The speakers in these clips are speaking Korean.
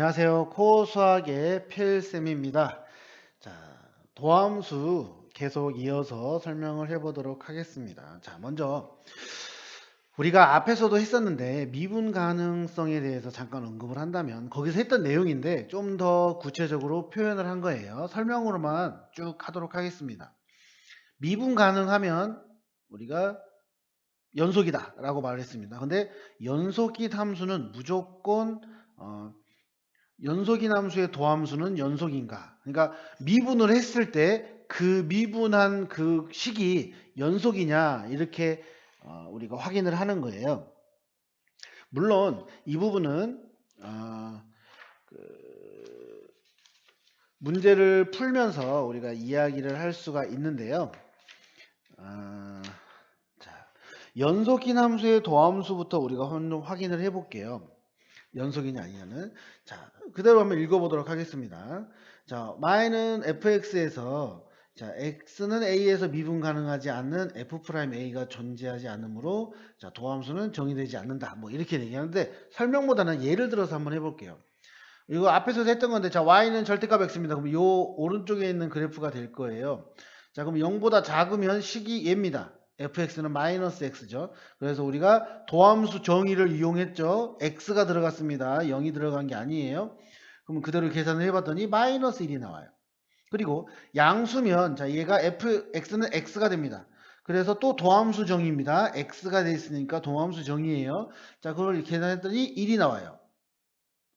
안녕하세요. 코어 수학의 필쌤입니다. 자, 도함수 계속 이어서 설명을 해보도록 하겠습니다. 자, 먼저 우리가 앞에서도 했었는데 미분 가능성에 대해서 잠깐 언급을 한다면 거기서 했던 내용인데 좀 더 구체적으로 표현을 한 거예요. 설명으로만 쭉 하도록 하겠습니다. 미분 가능하면 우리가 연속이다 라고 말을 했습니다. 근데 연속인 함수는 무조건 어, 연속인 함수의 도함수는 연속인가? 그러니까 미분을 했을 때 그 미분한 그 식이 연속이냐 이렇게 어, 우리가 확인을 하는 거예요. 물론 이 부분은 어, 그 문제를 풀면서 우리가 이야기를 할 수가 있는데요. 어, 자, 연속인 함수의 도함수부터 우리가 확인을 해볼게요. 연속이냐 아니냐는 자 그대로 한번 읽어보도록 하겠습니다. 자 y는 fx에서 자 x는 a에서 미분 가능하지 않는 f 프라임 a가 존재하지 않으므로 자 도함수는 정의되지 않는다. 뭐 이렇게 얘기하는데 설명보다는 예를 들어서 한번 해볼게요. 이거 앞에서 했던 건데 자 y는 절대값 x입니다. 그럼 요 오른쪽에 있는 그래프가 될 거예요. 자 그럼 0보다 작으면 식이 얘입니다. Fx는 마이너스 x죠. 그래서 우리가 도함수 정의를 이용했죠. x가 들어갔습니다. 0이 들어간 게 아니에요. 그럼 그대로 계산을 해봤더니 마이너스 1이 나와요. 그리고 양수면 자 얘가 f x는 x가 됩니다. 그래서 또 도함수 정의입니다. x가 돼 있으니까 도함수 정의예요. 자 그걸 계산했더니 1이 나와요.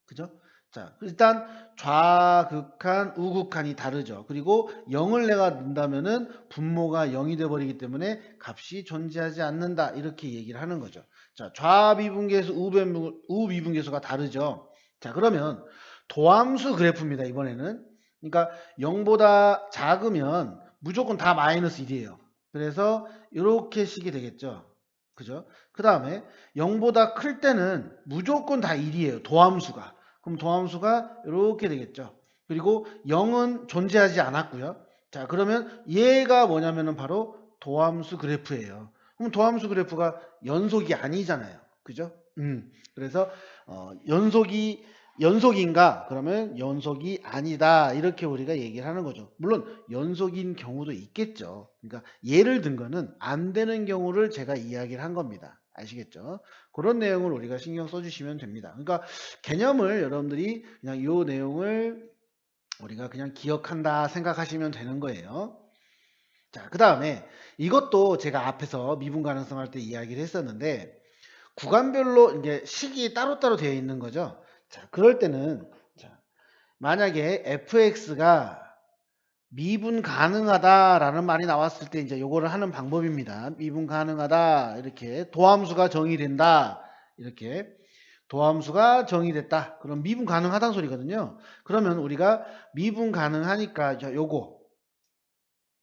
그죠? 자 일단 좌극한 우극한이 다르죠. 그리고 0을 내가 넣는다면은 분모가 0이 돼 버리기 때문에 값이 존재하지 않는다. 이렇게 얘기를 하는 거죠. 자 좌미분계수 우변- 우미분계수가 다르죠. 자 그러면 도함수 그래프입니다. 이번에는 그러니까 0보다 작으면 무조건 다 마이너스 1이에요. 그래서 이렇게 식이 되겠죠. 그죠? 그 다음에 0보다 클 때는 무조건 다 1이에요. 도함수가. 그럼 도함수가 이렇게 되겠죠. 그리고 0은 존재하지 않았고요. 자, 그러면 얘가 뭐냐면은 바로 도함수 그래프예요. 그럼 도함수 그래프가 연속이 아니잖아요. 그죠? 음. 그래서 어, 연속이 연속인가? 그러면 연속이 아니다. 이렇게 우리가 얘기를 하는 거죠. 물론 연속인 경우도 있겠죠. 그러니까 예를 든 거는 안 되는 경우를 제가 이야기를 한 겁니다. 아시겠죠? 그런 내용을 우리가 신경 써주시면 됩니다. 그러니까 개념을 여러분들이 그냥 이 내용을 우리가 그냥 기억한다 생각하시면 되는 거예요. 자, 그 다음에 이것도 제가 앞에서 미분 가능성 할 때 이야기를 했었는데 구간별로 이제 식이 따로따로 되어 있는 거죠. 자, 그럴 때는 자, 만약에 fx가 미분 가능하다라는 말이 나왔을 때 이제 요거를 하는 방법입니다. 미분 가능하다 이렇게 도함수가 정의된다 이렇게 도함수가 정의됐다. 그럼 미분 가능하다는 소리거든요. 그러면 우리가 미분 가능하니까 자, 요거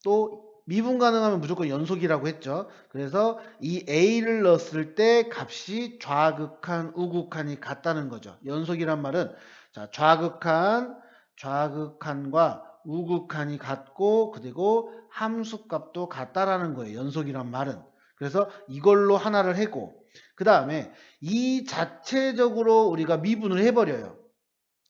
또 미분 가능하면 무조건 연속이라고 했죠. 그래서 이 a를 넣었을 때 값이 좌극한 우극한이 같다는 거죠. 연속이란 말은 자 좌극한 좌극한과 우극한이 같고 그리고 함수값도 같다라는 거예요. 연속이란 말은. 그래서 이걸로 하나를 해고 그 다음에 이 자체적으로 우리가 미분을 해버려요.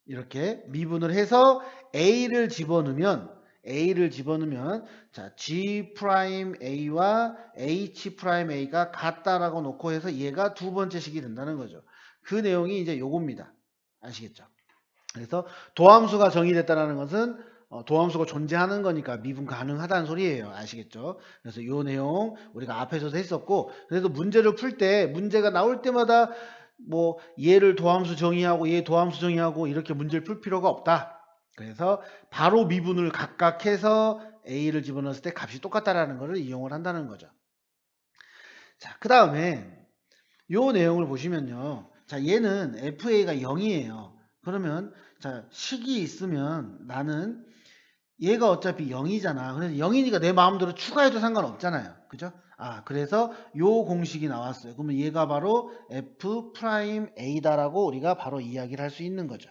이렇게 미분을 해서 a를 집어넣으면 a를 집어넣으면 자 g 프라임 a와 h 프라임 a가 같다라고 놓고 해서 얘가 두 번째 식이 된다는 거죠. 그 내용이 이제 요겁니다. 아시겠죠? 그래서 도함수가 정의됐다는 것은 어, 도함수가 존재하는 거니까 미분 가능하다는 소리예요. 아시겠죠? 그래서 요 내용 우리가 앞에서도 했었고 그래서 문제를 풀 때 문제가 나올 때마다 뭐 얘를 도함수 정의하고 얘 도함수 정의하고 이렇게 문제를 풀 필요가 없다. 그래서 바로 미분을 각각 해서 a를 집어넣었을 때 값이 똑같다라는 것을 이용을 한다는 거죠. 자, 그 다음에 요 내용을 보시면요. 자, 얘는 fa가 0이에요. 그러면 자, 식이 있으면 나는 얘가 어차피 0이잖아. 그래서 0이니까 내 마음대로 추가해도 상관없잖아요. 그죠? 아, 그래서 요 공식이 나왔어요. 그러면 얘가 바로 f 프라임 a다라고 우리가 바로 이야기를 할 수 있는 거죠.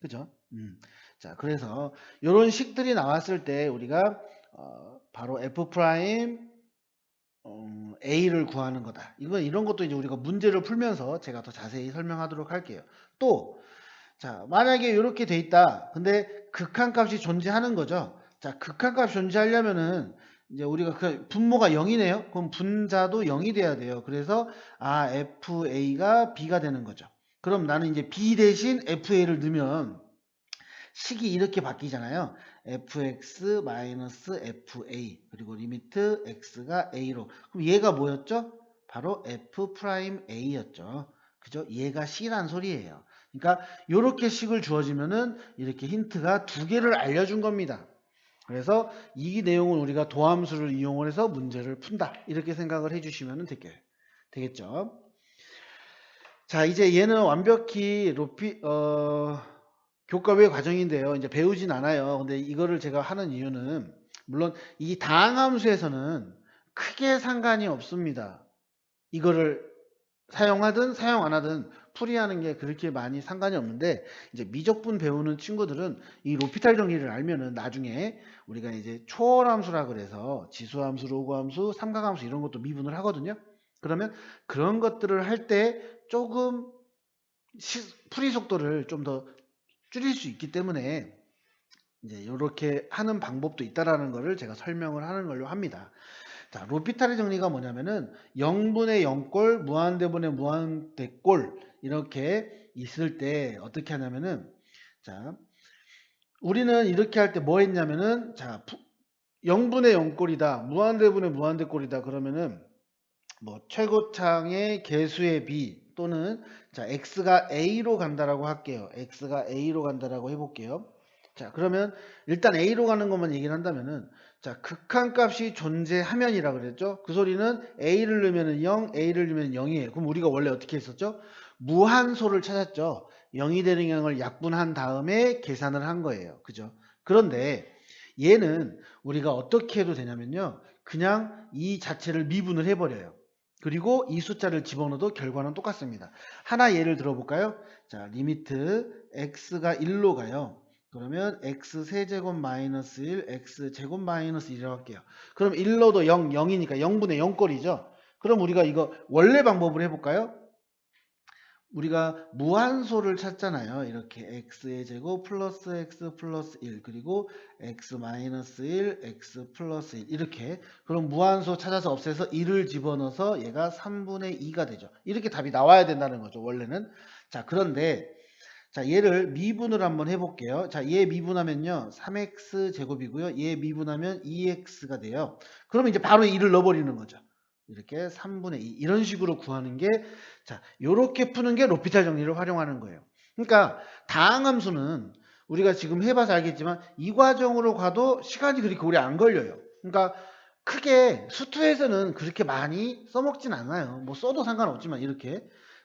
그죠? 음. 자, 그래서 이런 식들이 나왔을 때 우리가 어, 바로 f 프라임 음, a를 구하는 거다. 이건 이런 것도 이제 우리가 문제를 풀면서 제가 더 자세히 설명하도록 할게요. 또 자, 만약에 이렇게 돼 있다. 근데 극한값이 존재하는 거죠. 자, 극한값 존재하려면은 이제 우리가 그 분모가 0이네요. 그럼 분자도 0이 돼야 돼요. 그래서 아, FA가 B가 되는 거죠. 그럼 나는 이제 B 대신 FA를 넣으면 식이 이렇게 바뀌잖아요. fx fa 그리고 리미트 x가 a로 그럼 얘가 뭐였죠? 바로 f 프라임 a였죠. 그죠? 얘가 c란 소리예요. 그러니까 이렇게 식을 주어지면은 이렇게 힌트가 두 개를 알려준 겁니다. 그래서 이 내용을 우리가 도함수를 이용을 해서 문제를 푼다. 이렇게 생각을 해주시면 되겠죠. 자, 이제 얘는 완벽히 로피, 어, 교과 외 과정인데요. 이제 배우진 않아요. 근데 이거를 제가 하는 이유는 물론 이 다항함수에서는 크게 상관이 없습니다. 이거를 사용하든 사용 안 하든 풀이하는 게 그렇게 많이 상관이 없는데 이제 미적분 배우는 친구들은 이 로피탈 정리를 알면은 나중에 우리가 이제 초월함수라 그래서 지수함수, 로그함수, 삼각함수 이런 것도 미분을 하거든요. 그러면 그런 것들을 할 때 조금 시- 풀이 속도를 좀 더 줄일 수 있기 때문에 이제 이렇게 하는 방법도 있다라는 것을 제가 설명을 하는 걸로 합니다. 자, 로피탈의 정리가 뭐냐면은 0분의 0꼴, 무한대분의 무한대꼴 이렇게 있을 때 어떻게 하냐면은 자, 우리는 이렇게 할 때 뭐 했냐면은 자, 0분의 0꼴이다. 무한대분의 무한대꼴이다. 그러면은 뭐 최고창의 개수의 b 또는 자 x가 a로 간다라고 할게요. x가 a로 간다라고 해 볼게요. 자 그러면 일단 a로 가는 것만 얘기를 한다면은 자 극한값이 존재하면이라 그랬죠. 그 소리는 a를 넣으면 0, a를 넣으면 0이에요. 그럼 우리가 원래 어떻게 했었죠? 무한소를 찾았죠. 0이 되는 양을 약분한 다음에 계산을 한 거예요. 그죠? 그런데 얘는 우리가 어떻게 해도 되냐면요. 그냥 이 자체를 미분을 해버려요. 그리고 이 숫자를 집어넣어도 결과는 똑같습니다. 하나 예를 들어볼까요? 자, 리미트 x가 1로 가요. 그러면 x 세제곱 마이너스 1, x 제곱 마이너스 1이라고 할게요. 그럼 1로도 0, 0이니까 0분의 0꼴이죠. 그럼 우리가 이거 원래 방법을 해볼까요? 우리가 무한소를 찾잖아요. 이렇게 x의 제곱 플러스 x 플러스 1 그리고 x 마이너스 1, x 플러스 1 이렇게 그럼 무한소 찾아서 없애서 1을 집어넣어서 얘가 3분의 2가 되죠. 이렇게 답이 나와야 된다는 거죠. 원래는. 자 그런데 자 얘를 미분을 한번 해볼게요. 자 얘 미분하면요. 3x 제곱이고요. 얘 미분하면 2x가 돼요. 그러면 이제 바로 1을 넣어버리는 거죠. 이렇게 3분의 2 이런 식으로 구하는 게 자, 요렇게 푸는 게 로피탈 정리를 활용하는 거예요. 그러니까 다항함수는 우리가 지금 해봐서 알겠지만 이 과정으로 가도 시간이 그렇게 오래 안 걸려요. 그러니까 크게 수투에서는 그렇게 많이 써먹진 않아요. 뭐 써도 상관없지만 이렇게.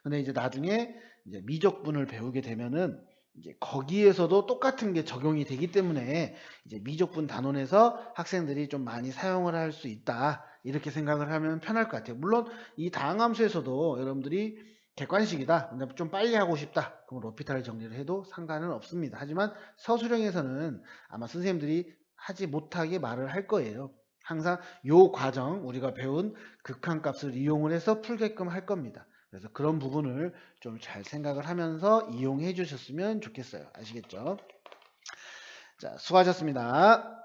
근데 이제 나중에 이제 미적분을 배우게 되면은 이제 거기에서도 똑같은 게 적용이 되기 때문에 이제 미적분 단원에서 학생들이 좀 많이 사용을 할 수 있다. 이렇게 생각을 하면 편할 것 같아요. 물론 이 다항함수에서도 여러분들이 객관식이다. 근데 좀 빨리 하고 싶다. 그럼 로피탈 정리를 해도 상관은 없습니다. 하지만 서술형에서는 아마 선생님들이 하지 못하게 말을 할 거예요. 항상 요 과정 우리가 배운 극한값을 이용을 해서 풀게끔 할 겁니다. 그래서 그런 부분을 좀 잘 생각을 하면서 이용해 주셨으면 좋겠어요. 아시겠죠? 자, 수고하셨습니다.